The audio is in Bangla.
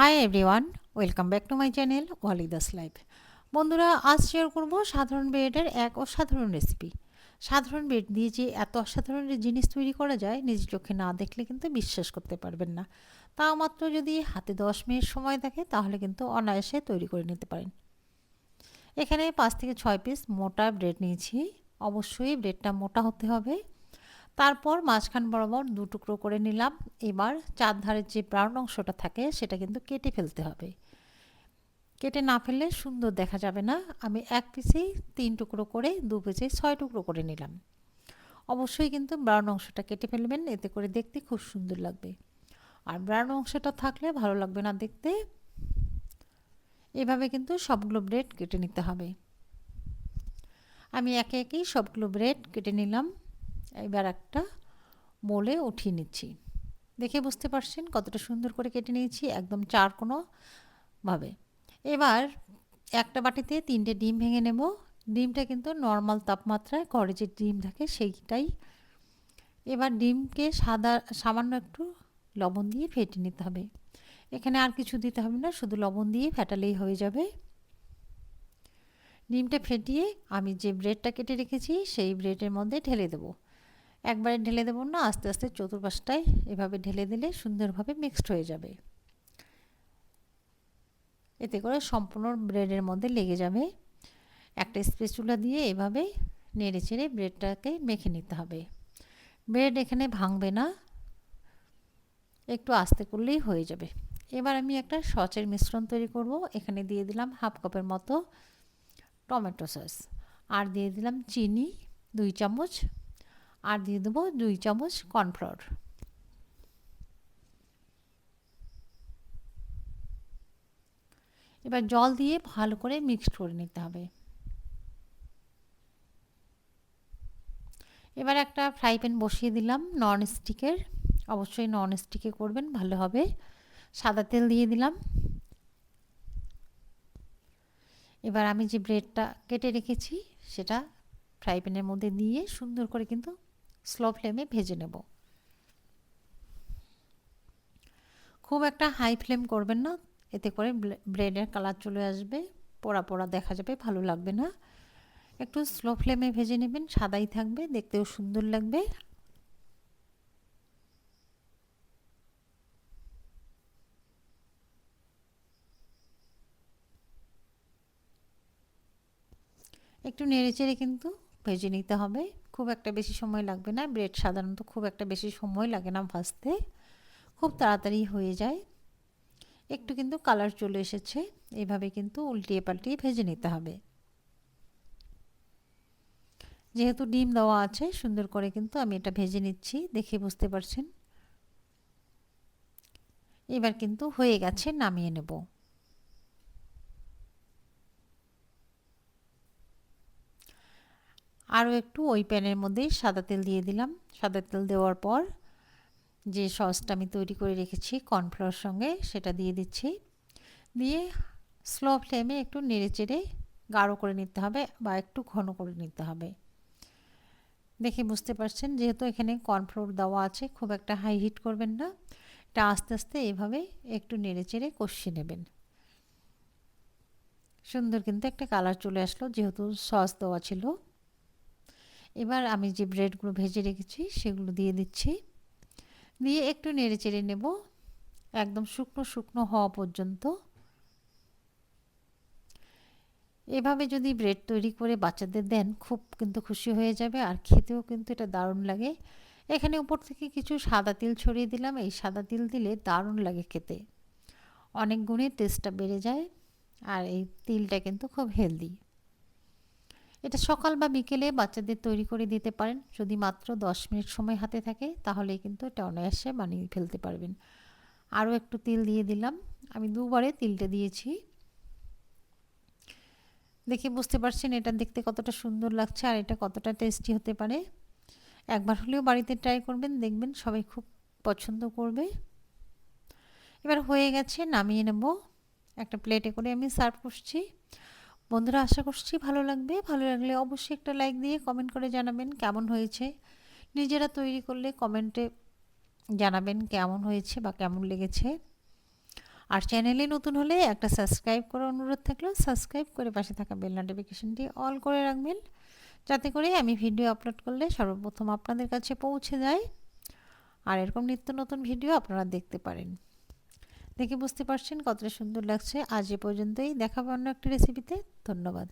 Hi everyone welcome back to my channel ওয়ালিদাস life বন্ধুরা, আজ শেয়ার করব সাধারণ ব্রেডের এক অসাধারণ রেসিপি সাধারণ ব্রেড দিয়ে যে এত অসাধারণ জিনিস তৈরি করা যায়, নিজ চোখে না দেখলে কিন্তু বিশ্বাস করতে পারবেন না। তাও মাত্র যদি হাতে দশ মিনিট সময় থাকে, তাহলে কিন্তু অনায়াসে তৈরি করে নিতে পারেন। এখানে পাঁচ থেকে ছয় পিস মোটা ব্রেড নিয়েছি। অবশ্যই ব্রেডটা মোটা হতে হবে। তারপর মাঝখান বরাবর দু টুকরো করে নিলাম। এবার চার ধারের যে ব্রাউন অংশটা থাকে, সেটা কিন্তু কেটে ফেলতে হবে। কেটে না ফেললে সুন্দর দেখা যাবে না। আমি এক পিসেই তিন টুকরো করে, দু পিসে ছয় টুকরো করে নিলাম। অবশ্যই কিন্তু ব্রাউন অংশটা কেটে ফেলবেন, এতে করে দেখতে খুব সুন্দর লাগবে। আর ব্রাউন অংশটা থাকলে ভালো লাগবে না দেখতে। এভাবে কিন্তু সবগুলো ব্রেড কেটে নিতে হবে। আমি একে একেই সবগুলো ব্রেড কেটে নিলাম। এবার একটা মোলে উঠিয়ে নিচ্ছি। দেখে বুঝতে পারছেন কতটা সুন্দর করে কেটে নিয়েছি একদম চার কোনো ভাবে এবার একটা বাটিতে তিনটে ডিম ভেঙে নেব। ডিমটা কিন্তু নর্মাল তাপমাত্রায় ঘরে যে ডিম থাকে সেইটাই। এবার ডিমকে সাদা, সামান্য একটু লবণ দিয়ে ফেটে নিতে হবে। এখানে আর কিছু দিতে হবে না, শুধু লবণ দিয়ে ফেটালেই হয়ে যাবে। ডিমটা ফেটিয়ে আমি যে ব্রেডটা কেটে রেখেছি সেই ব্রেডের মধ্যে ঢেলে দেবো। একবারে ঢেলে দেবো না, আস্তে আস্তে চতুর্পাশটায় এভাবে ঢেলে দিলে সুন্দরভাবে মিক্সড হয়ে যাবে। এতে করে সম্পূর্ণ ব্রেডের মধ্যে লেগে যাবে। একটা স্পেচুলা দিয়ে এভাবে নেড়ে চেড়ে ব্রেডটাকে মেখে নিতে হবে। ব্রেড এখানে ভাঙবে না, একটু আস্তে করলেই হয়ে যাবে। এবার আমি একটা সচের মিশ্রণ তৈরি করব। এখানে দিয়ে দিলাম হাফ কাপের মতো টমেটো সস আর দিয়ে দিলাম চিনি, দুই চামচ আর দিয়ে দেবো দুই চামচ কর্নফ্লাওয়ার। এবার জল দিয়ে ভালো করে মিক্সড করে নিতে হবে। এবার একটা ফ্রাই প্যান বসিয়ে দিলাম নন স্টিকের অবশ্যই নন স্টিকে করবেন, ভালো হবে। সাদা তেল দিয়ে দিলাম। এবার আমি যে ব্রেডটা কেটে রেখেছি, সেটা ফ্রাই প্যানের মধ্যে দিয়ে সুন্দর করে কিন্তু স্লো ফ্লেমে ভেজে নেব। খুব একটা হাই ফ্লেম করবেন না, এতে করে ব্রেডের কালার চলে আসবে, পোড়া পোড়া দেখা যাবে, ভালো লাগবে না। একটু স্লো ফ্লেমে ভেজে নেবেন, সাদাই থাকবে, দেখতেও সুন্দর লাগবে। একটু নেড়ে চেড়ে কিন্তু ভেজে নিতে হবে। খুব একটা বেশি সময় লাগবে না। ব্রেড সাধারণত খুব একটা বেশি সময় লাগে না ভাজতে। খুব তাড়াতাড়ি হয়ে যায়। একটু কিন্তু কালার চলে এসেছে। এইভাবে কিন্তু উল্টিয়ে পাল্টিয়ে ভেজে নিতে হবে। যেহেতু ডিম দেওয়া আছে, সুন্দর করে কিন্তু আমি এটা ভেজে নিচ্ছি, দেখে বুঝতে পারছেন? এবার কিন্তু হয়ে গেছে, নামিয়ে নেব। আরও একটু ওই প্যানের মধ্যেই সাদা তেল দিয়ে দিলাম। সাদা তেল দেওয়ার পর যে সসটা আমি তৈরি করে রেখেছি কর্নফ্লাওয়ার সঙ্গে, সেটা দিয়ে দিচ্ছি। দিয়ে স্লো ফ্লেমে একটু নেড়ে চেড়ে গাঢ় করে নিতে হবে বা একটু ঘন করে নিতে হবে। দেখে বুঝতে পারছেন, যেহেতু এখানে কর্নফ্লোর দেওয়া আছে, খুব একটা হাই হিট করবেন না। এটা আস্তে আস্তে এভাবে একটু নেড়ে চেড়ে কষিয়ে নেবেন। সুন্দর কিন্তু একটা কালার চলে আসলো, যেহেতু সস দেওয়া ছিল। এবার আমি যে ব্রেডগুলো ভেজে রেখেছি সেগুলো দিয়ে দিচ্ছি। দিয়ে একটু নেড়ে চেড়ে নেব, একদম শুকনো শুকনো হওয়া পর্যন্ত। এভাবে যদি ব্রেড তৈরি করে বাচ্চাদের দেন, খুব কিন্তু খুশি হয়ে যাবে আর খেতেও কিন্তু এটা দারুণ লাগে। এখানে উপর থেকে কিছু সাদা তিল ছড়িয়ে দিলাম, এই সাদা তিল দিলে দারুণ লাগে খেতে। অনেক গুণে টেস্টটা বেড়ে যায় আর এই তিলটা কিন্তু খুব হেলদি এটা সকাল বা বিকেলে বাচ্চাদের তৈরি করে দিতে পারেন। যদি মাত্র দশ মিনিট সময় হাতে থাকে তাহলে কিন্তু এটা অনায়াসে বানিয়ে ফেলতে পারবেন। আরও একটু তিল দিয়ে দিলাম। আমি দুবারে তিলটা দিয়েছি। দেখে বুঝতে পারছেন এটা দেখতে কতটা সুন্দর লাগছে আর এটা কতটা টেস্টি হতে পারে। একবার হলেও বাড়িতে ট্রাই করবেন, দেখবেন সবাই খুব পছন্দ করবে। এবার হয়ে গেছে, নামিয়ে নেব। একটা প্লেটে করে আমি সার্ভ করছি। বন্ধুরা, আশা করছি ভালো লাগবে। ভালো লাগলে অবশ্যই একটা লাইক দিয়ে কমেন্ট করে জানাবেন কেমন হয়েছে। নিজেরা তৈরি করলে কমেন্টে জানাবেন কেমন হয়েছে বা কেমন লেগেছে। আর চ্যানেলে নতুন হলে একটা সাবস্ক্রাইব করার অনুরোধ থাকলেও সাবস্ক্রাইব করে পাশে থাকা বেল নোটিফিকেশনটি অল করে রাখবেন। যাতে করে আমি ভিডিও আপলোড করলে সর্বপ্রথম আপনাদের কাছে পৌঁছে যায়। আর এরকম নিত্য নতুন ভিডিও আপনারা দেখতে পারেন। দেখে বুঝতে পারছেন কতটা সুন্দর লাগছে। আজ এ পর্যন্তই। দেখাবো অন্য একটি রেসিপিতে ধন্যবাদ।